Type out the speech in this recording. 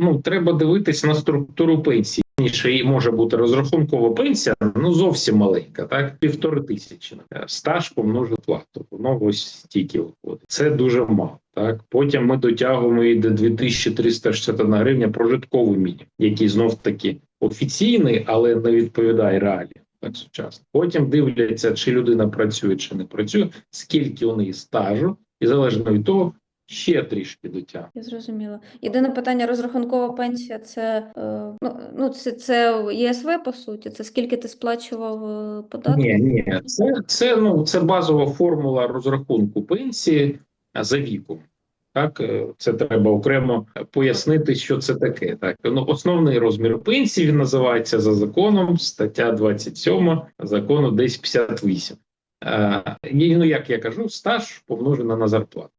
ну треба дивитись на структуру пенсії. Ще й може бути розрахункова пенсія, ну зовсім маленька, так півтори тисячі. Стаж помножить плату. Воно ось стільки виходить. Це дуже мало. Так потім ми дотягуємо і до 2361 гривня прожитковий мінімум, який знов таки офіційний, але не відповідає реаліям. Так сучасно. Потім дивляться, чи людина працює, чи не працює, скільки у неї стажу, і залежно від того, ще трішки дотягне. Я зрозуміла. Єдине питання розрахункова пенсія це, е, ну, ну, це, це ЄСВ, по суті. Це скільки ти сплачував е, податків? Ні, ні, це, це, ну, це базова формула розрахунку пенсії за віком. Так, е, це треба окремо пояснити, що це таке. Так, ну основний розмір пенсії він називається за законом, стаття 27 закону 1058. Е, і, ну, як я кажу, стаж помножено на зарплату.